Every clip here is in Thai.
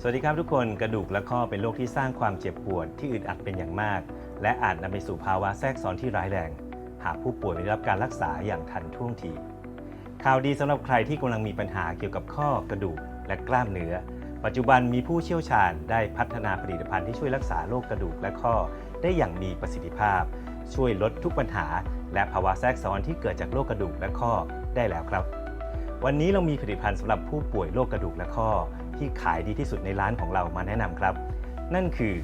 สวัสดีครับทุกคนกระดูกและข้อเป็นโรคที่สร้างความเจ็บปวดที่อึดอัดเป็นอย่างมาก และอาจนำไปสู่ภาวะแทรกซ้อนที่ร้ายแรง หากผู้ป่วยไม่ได้รับการรักษาอย่างทันท่วงทีข่าวดีสำหรับใครที่กำลังมีปัญหาเกี่ยวกับข้อกระดูกและกล้ามเนื้อ ปัจจุบันมีผู้เชี่ยวชาญได้พัฒนาผลิตภัณฑ์ที่ช่วยรักษาโรคกระดูกและข้อ ได้อย่างมีประสิทธิภาพ ช่วยลดทุกปัญหา และภาวะแทรกซ้อนที่เกิดจากโรคกระดูกและข้อได้แล้วครับ วันนี้เรามีผลิตภัณฑ์สำหรับผู้ป่วยโรคกระดูกและข้อ ที่ขายดีที่สุดในร้านของเรามาแนะนำครับ นั่นคือ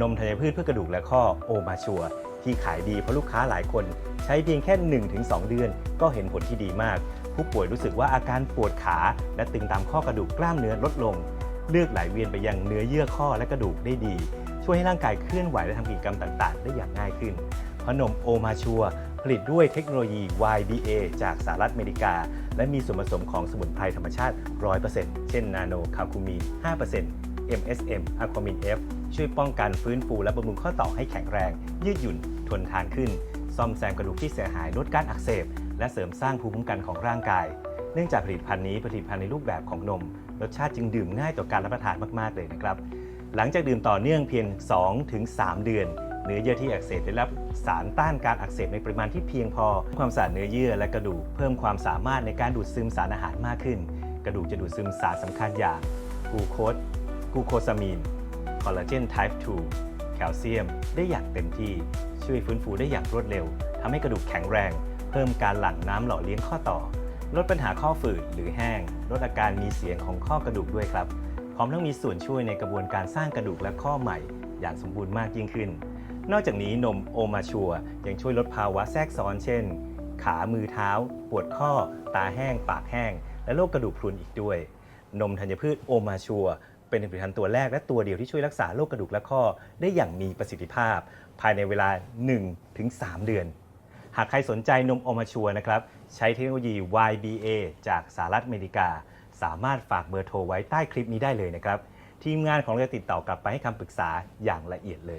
นมธัญพืชเพื่อกระดูกและข้อโอมาชัวที่ขายดีเพราะลูกค้าหลายคน ใช้เพียงแค่ 1-2 เดือน ก็เห็นผลที่ดีมาก ผู้ป่วยรู้สึกว่าอาการปวดขา และตึงตามข้อกระดูกกล้ามเนื้อลดลง เลือดไหลเวียนไปยังเนื้อเยื่อข้อและกระดูกได้ดี ช่วยให้ร่างกายเคลื่อนไหวและทำกิจกรรมต่าง ๆ ได้อย่างง่ายขึ้นเพราะนมโอมาชัว ผลิตด้วยเทคโนโลยี YBA จากสหรัฐอเมริกา และมีส่วนผสมของสมุนไพรธรรมชาติ 100%เช่นนาโนคาคูมีน 5% MSM อะความิน F ช่วยป้องกันฟื้นฟูและบำรุงข้อต่อให้แข็งแรง ยืดหยุ่น ทนทานขึ้น ซ่อมแซมกระดูกที่เสียหายลดการอักเสบ และเสริมสร้างภูมิคุ้มกันของร่างกาย เนื่องจากผลิตภัณฑ์นี้ผลิตภัณฑ์ในรูปแบบของนม รสชาติจึงดื่มง่ายต่อการรับประทานมากๆเลยนะครับหลังจากดื่มต่อเนื่องเพียง 2-3 เดือน เนื้อเยื่อที่อักเสบได้รับสารต้านการอักเสบในปริมาณที่เพียงพอ ความสะอาดเนื้อเยื่อและกระดูกเพิ่มความสามารถในการดูดซึมสารอาหารมากขึ้น กระดูกจะดูดซึมสารสำคัญอย่างกูโคสกูโคซามีนคอลลาเจน type 2แคลเซียม ได้อย่างเต็มที่ ช่วยฟื้นฟูได้อย่างรวดเร็วทำให้กระดูกแข็งแรง เพิ่มการหลั่งน้ำหล่อเลี้ยงข้อต่อ ลดปัญหาข้อฝืดหรือแห้ง ลดอาการมีเสียงของข้อกระดูกด้วยครับ พร้อมทั้งมีส่วนช่วยในกระบวนการสร้างกระดูกและข้อใหม่ อย่างสมบูรณ์มากยิ่งขึ้น นอกจากนี้นมโอมาชัวยังช่วยลดภาวะแทรกซ้อนเช่น ขามือเท้า ปวดข้อ ตาแห้ง ปากแห้ง และโรคกระดูกพรุนอีกด้วย นมธัญพืชโอมาชัวเป็นผลิตภัณฑ์ตัวแรกและตัวเดียวที่ช่วยรักษาโรคกระดูกและข้อ ได้อย่างมีประสิทธิภาพ ภายในเวลา 1-3 เดือน หากใครสนใจนมโอมาชัวนะครับใช้เทคโนโลยี YBA จากสหรัฐอเมริกา สามารถฝากเบอร์โทรไว้ใต้คลิปนี้ได้เลยนะครับทีมงานของเราจะติดต่อกลับไปให้คำปรึกษาอย่างละเอียดเลย